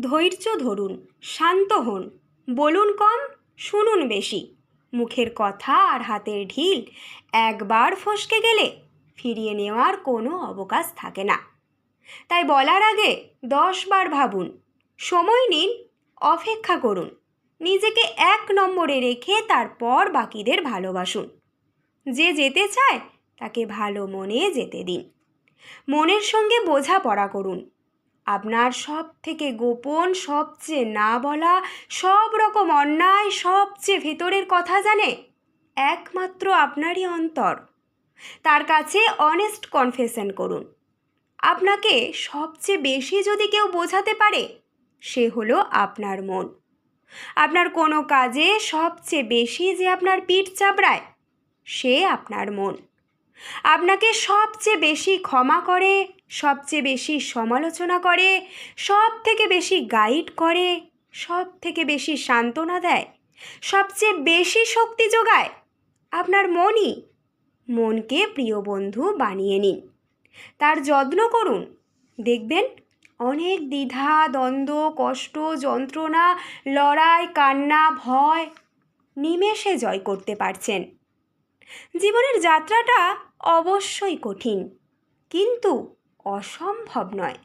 ধৈর্য ধরুন, শান্ত হন। বলুন কম, শুনুন বেশি। মুখের কথা আর হাতের ঢিল একবার ফসকে গেলে ফিরিয়ে নেওয়ার কোনো অবকাশ থাকে না। তাই বলার আগে দশবার ভাবুন, সময় নিন, অপেক্ষা করুন, নিজেকে এক নম্বরে রেখে তারপর বাকিদের ভালোবাসুন। যে যেতে চায় তাকে ভালো মনে যেতে দিন। মনের সঙ্গে বোঝাপড়া করুন আপনার সব থেকে গোপন, সবচেয়ে না বলা সব রকম অন্যায়, সবচেয়ে ভেতরের কথা জানে একমাত্র আপনারই অন্তর। তার কাছে অনেস্ট কনফেশন করুন। আপনাকে সবচেয়ে বেশি যদি কেউ বোঝাতে পারে, সে হলো আপনার মন। আপনার কোনো কাজে সবচেয়ে বেশি যে আপনার পিঠ চাপড়ায়, সে আপনার মন। আপনাকে সবচেয়ে বেশি ক্ষমা করে, সবচেয়ে বেশি সমালোচনা করে সব থেকে বেশি গাইড করে সব থেকে বেশি সান্ত্বনা দেয়, সবচেয়ে বেশি শক্তি যোগায় আপনার মনই মনকে প্রিয় বন্ধু বানিয়ে নিন। তার যত্ন করুন। দেখবেন অনেক দ্বিধা, দ্বন্দ্ব, কষ্ট, যন্ত্রণা, লড়াই, কান্না, ভয় নিমেষে জয় করতে পারছেন। জীবনের যাত্রাটা অবশ্যই কঠিন কিন্তু অসম্ভব নয়।